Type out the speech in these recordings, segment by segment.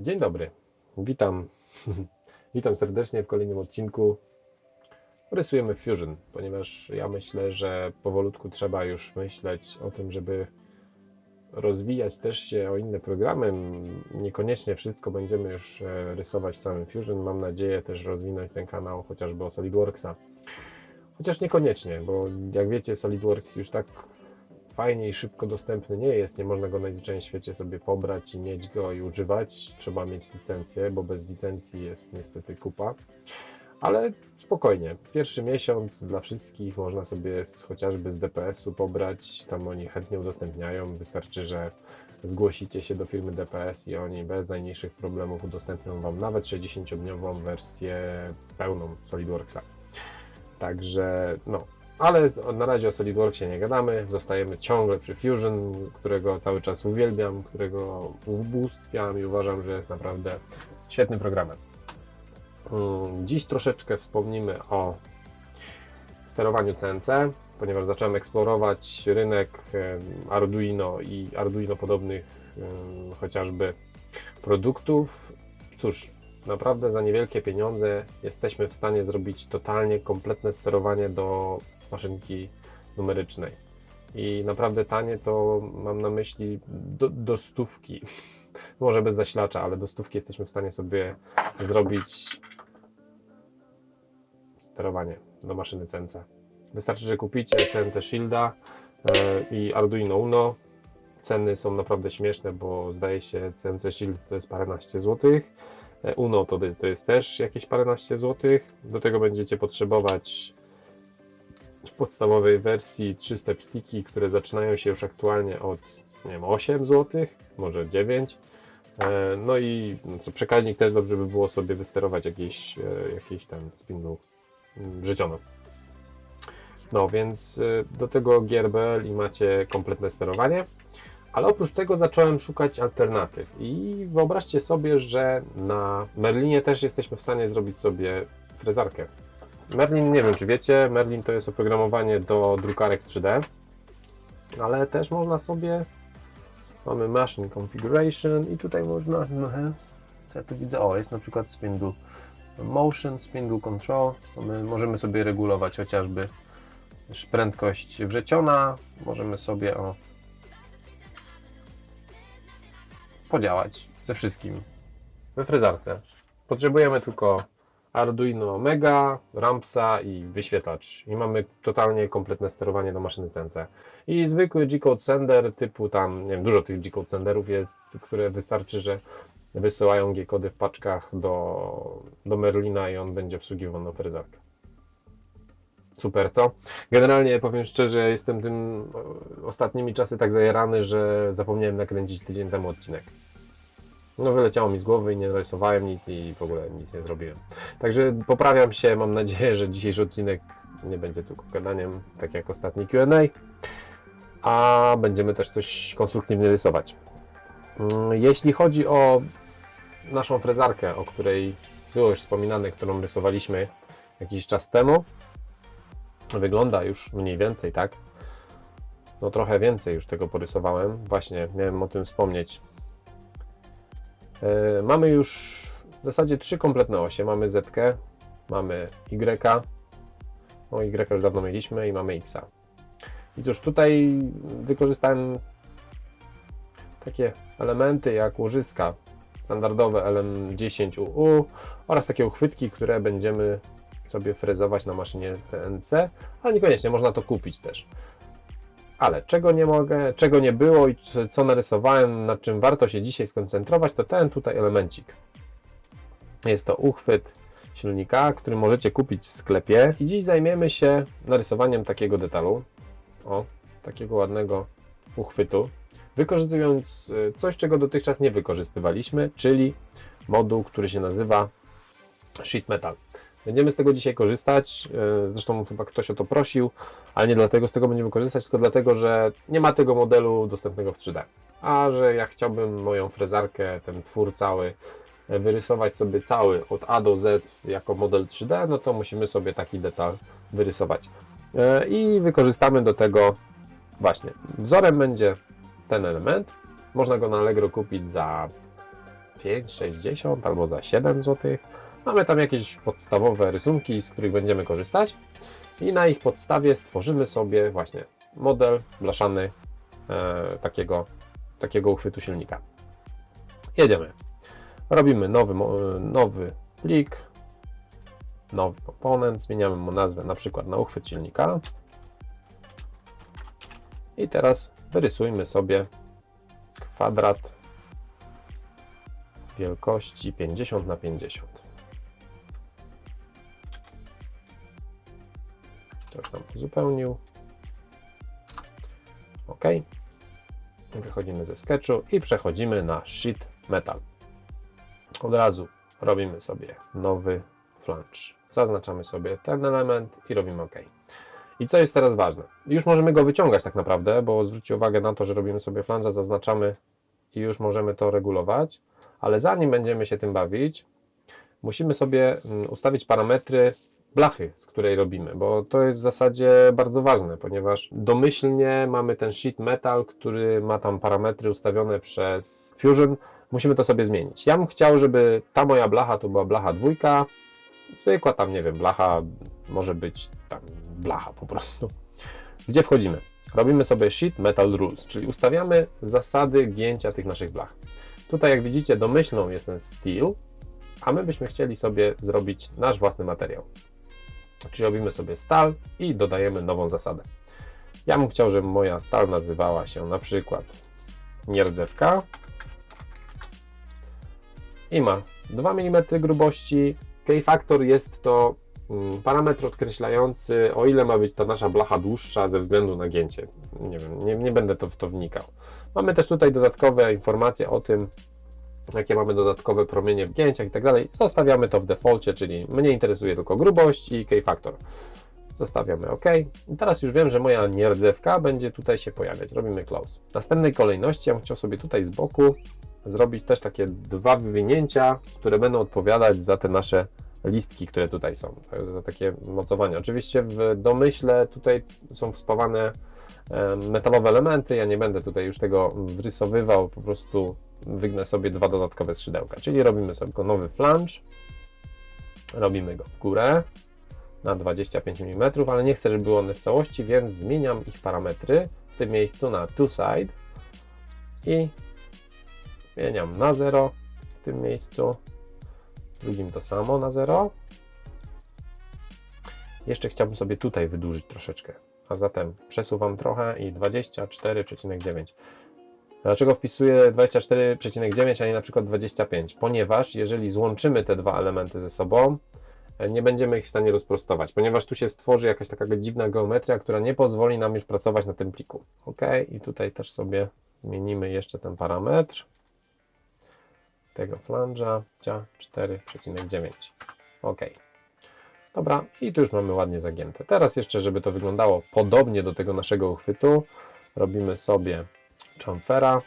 Dzień dobry, witam. witam serdecznie w kolejnym odcinku. Rysujemy Fusion, ponieważ ja myślę, że powolutku trzeba już myśleć o tym, żeby rozwijać też się o inne programy. Niekoniecznie wszystko będziemy już e, rysować w samym Fusion. Mam nadzieję też rozwinąć ten kanał chociażby o SolidWorksa. Chociaż niekoniecznie, bo jak wiecie, SolidWorks już tak fajnie i szybko dostępny nie jest. Nie można go najzwyczajniej w świecie sobie pobrać i mieć go i używać. Trzeba mieć licencję, bo bez licencji jest niestety kupa. Ale spokojnie, pierwszy miesiąc dla wszystkich można sobie z, chociażby z DPS-u pobrać. Tam oni chętnie udostępniają. Wystarczy, że zgłosicie się do firmy DPS i oni bez najmniejszych problemów udostępnią Wam nawet 60-dniową wersję pełną SolidWorksa. Także no, ale na razie o SolidWorksie nie gadamy. Zostajemy ciągle przy Fusion, którego cały czas uwielbiam, którego ubóstwiam i uważam, że jest naprawdę świetnym programem. Mm, Dziś troszeczkę wspomnimy o sterowaniu CNC, ponieważ zacząłem eksplorować rynek Arduino i Arduino podobnych chociażby produktów. Cóż, naprawdę za niewielkie pieniądze jesteśmy w stanie zrobić totalnie kompletne sterowanie do maszynki numerycznej. I naprawdę tanie to mam na myśli do, do stówki. Może bez zasilacza, ale do stówki jesteśmy w stanie sobie zrobić sterowanie do maszyny CNC. Wystarczy, że kupicie CNC Shielda e, i Arduino Uno. Ceny są naprawdę śmieszne, bo zdaje się CNC Shield to jest paręnaście złotych. E, Uno to, to jest też jakieś paręnaście złotych. Do tego będziecie potrzebować w podstawowej wersji trzy stepsticki, które zaczynają się już aktualnie od nie wiem, 8 zł, może 9. E, No i no co, przekaźnik też dobrze by było sobie wysterować jakiś, e, jakiś ten spindle mm, życiono. No więc e, do tego GRBL i macie kompletne sterowanie. Ale oprócz tego zacząłem szukać alternatyw i wyobraźcie sobie, że na Merlinie też jesteśmy w stanie zrobić sobie frezarkę. Merlin, nie wiem czy wiecie, Merlin to jest oprogramowanie do drukarek 3D, ale też można sobie, mamy Machine Configuration i tutaj można, co ja tu widzę, o jest na przykład Spindle Motion, Spindle Control, my możemy sobie regulować chociażby prędkość wrzeciona, możemy sobie o podziałać ze wszystkim we frezarce. Potrzebujemy tylko Arduino Mega, Rampsa i wyświetlacz. I mamy totalnie kompletne sterowanie do maszyny CNC. I zwykły G-Code Sender typu tam, nie wiem, dużo tych G-Code Senderów jest, które wystarczy, że wysyłają G-kody w paczkach do, do Merlina i on będzie obsługiwał na frezarkę. Super, co? Generalnie powiem szczerze, jestem tym ostatnimi czasy tak zajarany, że zapomniałem nakręcić tydzień temu odcinek. No wyleciało mi z głowy i nie narysowałem nic i w ogóle nic nie zrobiłem. Także poprawiam się, mam nadzieję, że dzisiejszy odcinek nie będzie tylko gadaniem, tak jak ostatni Q&A, a będziemy też coś konstruktywnie rysować. Mm, Jeśli chodzi o naszą frezarkę, o której było już wspominane, którą rysowaliśmy jakiś czas temu, wygląda już mniej więcej tak. No trochę więcej już tego porysowałem. Właśnie miałem o tym wspomnieć. E, Mamy już w zasadzie trzy kompletne osie. Mamy Z, mamy Y, no Y już dawno mieliśmy i mamy X. I cóż, tutaj wykorzystałem takie elementy jak łożyska standardowe LM10UU oraz takie uchwytki, które będziemy sobie frezować na maszynie CNC, ale niekoniecznie można to kupić też. Ale czego nie mogę, czego nie było i co- narysowałem, nad czym warto się dzisiaj skoncentrować, to ten tutaj elemencik. Jest to uchwyt silnika, który możecie kupić w sklepie. I dziś zajmiemy się narysowaniem takiego detalu. O, takiego ładnego uchwytu. Wykorzystując y, coś, czego dotychczas nie wykorzystywaliśmy, czyli moduł, który się nazywa sheet metal. Będziemy z tego dzisiaj korzystać. e, Zresztą chyba ktoś o to prosił, ale nie dlatego z tego będziemy korzystać, tylko dlatego, że nie ma tego modelu dostępnego w 3D. A że ja chciałbym moją frezarkę, ten twór cały, e, wyrysować sobie cały od A do Z jako model 3D, no to musimy sobie taki detal wyrysować. E, I wykorzystamy do tego właśnie. Wzorem będzie ten element. Można go na Allegro kupić za 5,60 albo za 7 zł. Mamy tam jakieś podstawowe rysunki, z których będziemy korzystać i na ich podstawie stworzymy sobie właśnie model blaszany e, takiego, takiego uchwytu silnika. Jedziemy. Robimy nowy, mo- nowy plik, nowy komponent, zmieniamy mu nazwę na przykład na uchwyt silnika. I teraz wyrysujmy sobie kwadrat wielkości 50 na 50. już nam uzupełnił. OK. Wychodzimy ze sketchu i przechodzimy na Sheet Metal. Od razu robimy sobie nowy flange. Zaznaczamy sobie ten element i robimy OK. I co jest teraz ważne? Już możemy go wyciągać tak naprawdę, bo zwróćcie uwagę na to, że robimy sobie flanża, zaznaczamy i już możemy to regulować, ale zanim będziemy się tym bawić, musimy sobie mm, ustawić parametry blachy, z której robimy, bo to jest w zasadzie bardzo ważne, ponieważ domyślnie mamy ten sheet metal, który ma tam parametry ustawione przez Fusion, musimy to sobie zmienić. Ja bym chciał, żeby ta moja blacha to była blacha dwójka, zwykła tam, nie wiem, blacha, może być tam blacha po prostu. Gdzie wchodzimy? Robimy sobie sheet metal rules, czyli ustawiamy zasady gięcia tych naszych blach. Tutaj jak widzicie domyślną jest ten steel, a my byśmy chcieli sobie zrobić nasz własny materiał. Czyli robimy sobie stal i dodajemy nową zasadę. Ja bym chciał, żeby moja stal nazywała się na przykład nierdzewka i ma 2 mm grubości. K-faktor jest to mm, parametr odkreślający, o ile ma być ta nasza blacha dłuższa ze względu na gięcie. Nie wiem, nie, nie będę to w to wnikał. Mamy też tutaj dodatkowe informacje o tym, jakie mamy dodatkowe promienie w gięciach i tak dalej. Zostawiamy to w defaulcie, czyli mnie interesuje tylko grubość i K-faktor. Zostawiamy OK. I teraz już wiem, że moja nierdzewka będzie tutaj się pojawiać. Robimy close. W następnej kolejności ja bym chciał sobie tutaj z boku zrobić też takie dwa wywinięcia, które będą odpowiadać za te nasze listki, które tutaj są, za takie mocowania. Oczywiście w domyśle tutaj są wspowane e, metalowe elementy, ja nie będę tutaj już tego wrysowywał, po prostu wygnę sobie dwa dodatkowe skrzydełka, czyli robimy sobie nowy flange, robimy go w górę na 25 mm, ale nie chcę, żeby były one w całości, więc zmieniam ich parametry w tym miejscu na two side i zmieniam na 0 w tym miejscu, w drugim to samo na 0. Jeszcze chciałbym sobie tutaj wydłużyć troszeczkę, a zatem przesuwam trochę i 24,9. Dlaczego wpisuję 24,9, a nie na przykład 25? Ponieważ jeżeli złączymy te dwa elementy ze sobą, e, nie będziemy ich w stanie rozprostować, ponieważ tu się stworzy jakaś taka dziwna geometria, która nie pozwoli nam już pracować na tym pliku. OK, i tutaj też sobie zmienimy jeszcze ten parametr tego flanża 4,9. OK. Dobra, i tu już mamy ładnie zagięte. Teraz jeszcze, żeby to wyglądało podobnie do tego naszego uchwytu, robimy sobie chamfera,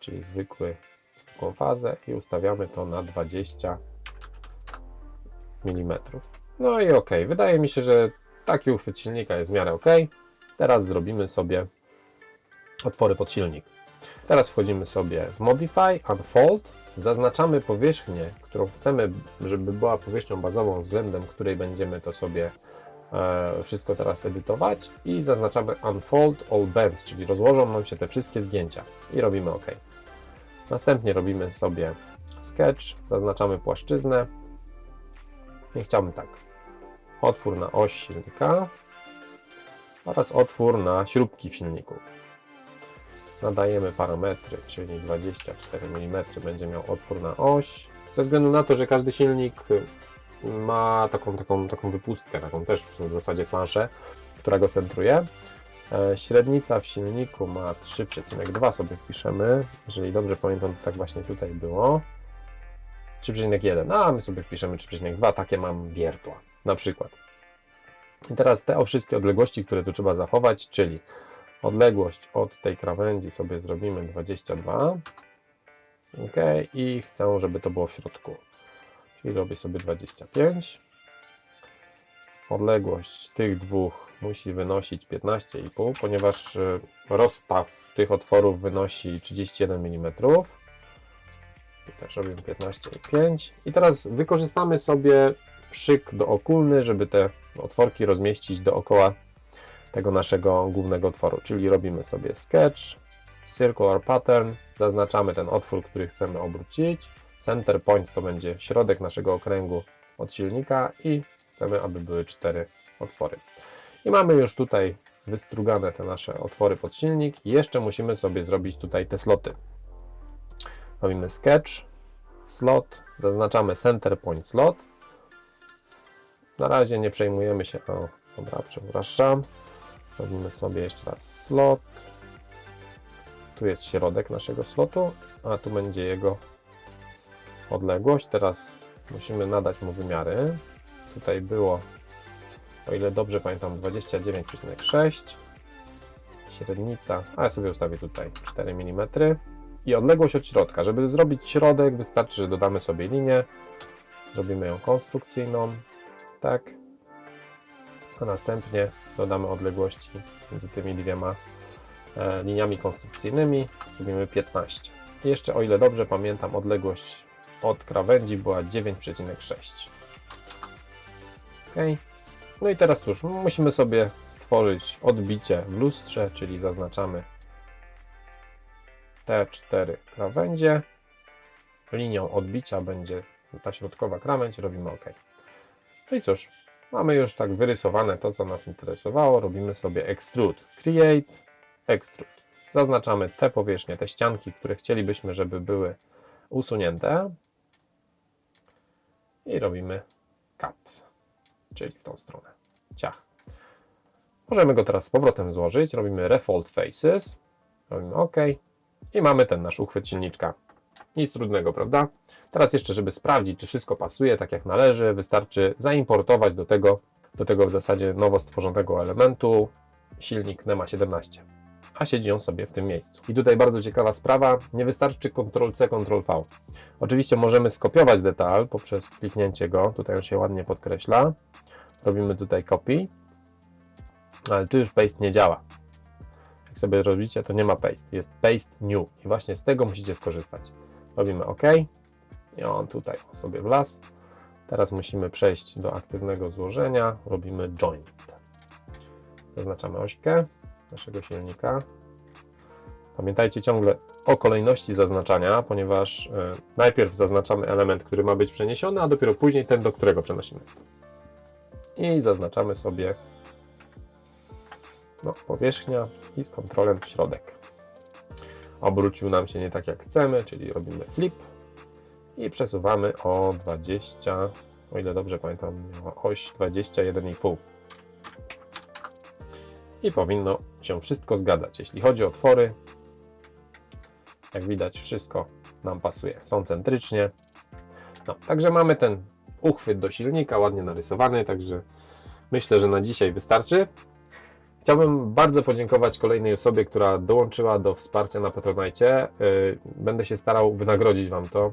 czyli zwykły, zwykłą fazę i ustawiamy to na 20 mm. No i ok, wydaje mi się, że taki uchwyt silnika jest w miarę ok. Teraz zrobimy sobie otwory pod silnik. Teraz wchodzimy sobie w Modify, Unfold, zaznaczamy powierzchnię, którą chcemy, żeby była powierzchnią bazową, względem której będziemy to sobie wszystko teraz edytować i zaznaczamy Unfold All Bands, czyli rozłożą nam się te wszystkie zgięcia i robimy OK. Następnie robimy sobie Sketch, zaznaczamy płaszczyznę i chciałbym tak, otwór na oś silnika oraz otwór na śrubki w silniku nadajemy parametry, czyli 24 mm będzie miał otwór na oś. Ze względu na to, że każdy silnik ma taką, taką, taką wypustkę, taką też w zasadzie flanszę, która go centruje. E, średnica w silniku ma 3,2 sobie wpiszemy, jeżeli dobrze pamiętam, to tak właśnie tutaj było. 3,1, a my sobie wpiszemy 3,2, takie mam wiertła na przykład. I teraz te o wszystkie odległości, które tu trzeba zachować, czyli Odległość od tej krawędzi sobie zrobimy 22. OK, i chcę, żeby to było w środku. Czyli robię sobie 25. Odległość tych dwóch musi wynosić 15,5, ponieważ y, rozstaw tych otworów wynosi 31 mm. Tu też robimy 15 i 5. I teraz wykorzystamy sobie szyk dookulny, żeby te otworki rozmieścić dookoła tego naszego głównego otworu. Czyli robimy sobie sketch, circular pattern, zaznaczamy ten otwór, który chcemy obrócić. Center point to będzie środek naszego okręgu od silnika i chcemy, aby były cztery otwory. I mamy już tutaj wystrugane te nasze otwory pod silnik jeszcze musimy sobie zrobić tutaj te sloty. Robimy sketch, slot, zaznaczamy center point slot. Na razie nie przejmujemy się, o dobra, przepraszam. Robimy sobie jeszcze raz slot. Tu jest środek naszego slotu, a tu będzie jego odległość. Teraz musimy nadać mu wymiary. Tutaj było, o ile dobrze pamiętam, 29,6. Średnica, a ja sobie ustawię tutaj 4 mm. I odległość od środka. Żeby zrobić środek, wystarczy, że dodamy sobie linię. Zrobimy ją konstrukcyjną. Tak. A następnie dodamy odległości między tymi dwiema e, liniami konstrukcyjnymi. Zrobimy 15. I jeszcze, o ile dobrze pamiętam, odległość od krawędzi była 9,6. Ok. No i teraz cóż, musimy sobie stworzyć odbicie w lustrze, czyli zaznaczamy te cztery krawędzie. Linią odbicia będzie ta środkowa krawędź, robimy OK. No i cóż, mamy już tak wyrysowane to, co nas interesowało. Robimy sobie Extrude, Create, Extrude. Zaznaczamy te powierzchnie, te ścianki, które chcielibyśmy, żeby były usunięte. I robimy Cut, czyli w tą stronę. Ciach. Możemy go teraz z powrotem złożyć. Robimy Refold Faces. Robimy OK. I mamy ten nasz uchwyt silniczka. Nic trudnego, prawda? Teraz jeszcze, żeby sprawdzić, czy wszystko pasuje tak jak należy, wystarczy zaimportować do tego, do tego w zasadzie nowo stworzonego elementu silnik NEMA 17. A siedzi on sobie w tym miejscu. I tutaj bardzo ciekawa sprawa, nie wystarczy Ctrl-C, Ctrl-V. Oczywiście możemy skopiować detal poprzez kliknięcie go, tutaj on się ładnie podkreśla. Robimy tutaj copy, ale tu już paste nie działa. Jak sobie robicie, to nie ma paste, jest paste new i właśnie z tego musicie skorzystać. Robimy OK i on tutaj sobie wlazł. Teraz musimy przejść do aktywnego złożenia, robimy joint. Zaznaczamy ośkę naszego silnika. Pamiętajcie ciągle o kolejności zaznaczania, ponieważ y, najpierw zaznaczamy element, który ma być przeniesiony, a dopiero później ten, do którego przenosimy. I zaznaczamy sobie no, powierzchnia i z kontrolem środek. Obrócił nam się nie tak jak chcemy, czyli robimy flip i przesuwamy o 20, o ile dobrze pamiętam, oś 21,5. I powinno się wszystko zgadzać. Jeśli chodzi o otwory, jak widać, wszystko nam pasuje. Są centrycznie. No, także mamy ten uchwyt do silnika, ładnie narysowany, także myślę, że na dzisiaj wystarczy. Chciałbym bardzo podziękować kolejnej osobie, która dołączyła do wsparcia na Patronite. Yy, Będę się starał wynagrodzić Wam to.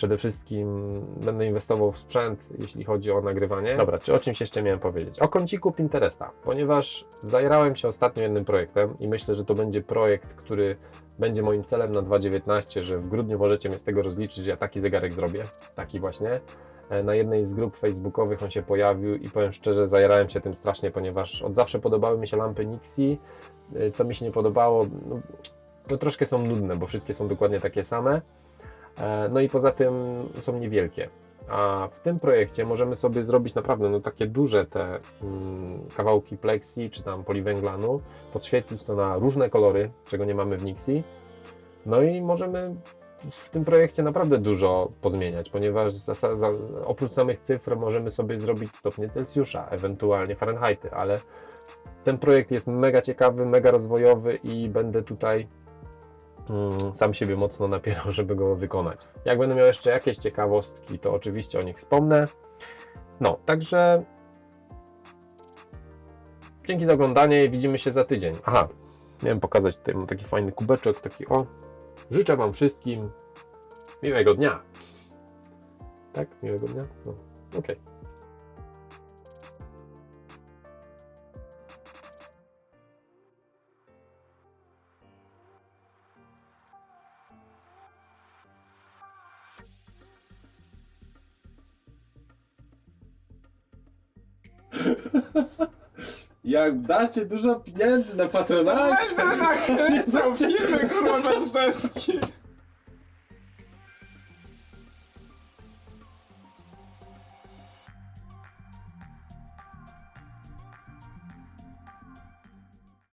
Przede wszystkim będę inwestował w sprzęt, jeśli chodzi o nagrywanie. Dobra, czy o czymś jeszcze miałem powiedzieć? O kąciku Pinteresta, ponieważ zajrałem się ostatnio jednym projektem i myślę, że to będzie projekt, który będzie moim celem na 2019, że w grudniu możecie mnie z tego rozliczyć, że ja taki zegarek zrobię, taki właśnie. E, Na jednej z grup facebookowych on się pojawił i powiem szczerze, zajarałem się tym strasznie, ponieważ od zawsze podobały mi się lampy Nixie. Co mi się nie podobało, no troszkę są nudne, bo wszystkie są dokładnie takie same. E, No i poza tym są niewielkie. A w tym projekcie możemy sobie zrobić naprawdę no, takie duże te mm, kawałki plexi czy tam poliwęglanu, podświetlić to na różne kolory, czego nie mamy w Nixie. No i możemy w tym projekcie naprawdę dużo pozmieniać, ponieważ zasa- za, oprócz samych cyfr możemy sobie zrobić stopnie Celsjusza, ewentualnie Fahrenheity, ale ten projekt jest mega ciekawy, mega rozwojowy i będę tutaj sam siebie mocno napierał, żeby go wykonać. Jak będę miał jeszcze jakieś ciekawostki, to oczywiście o nich wspomnę. No, także dzięki za oglądanie i widzimy się za tydzień. Aha, miałem pokazać tutaj, mam taki fajny kubeczek, taki o. Życzę Wam wszystkim miłego dnia. Tak? Miłego dnia? No, okej. Jak dacie dużo pieniędzy na patronacie, Będę nakręcał filmy kurwa bez deski.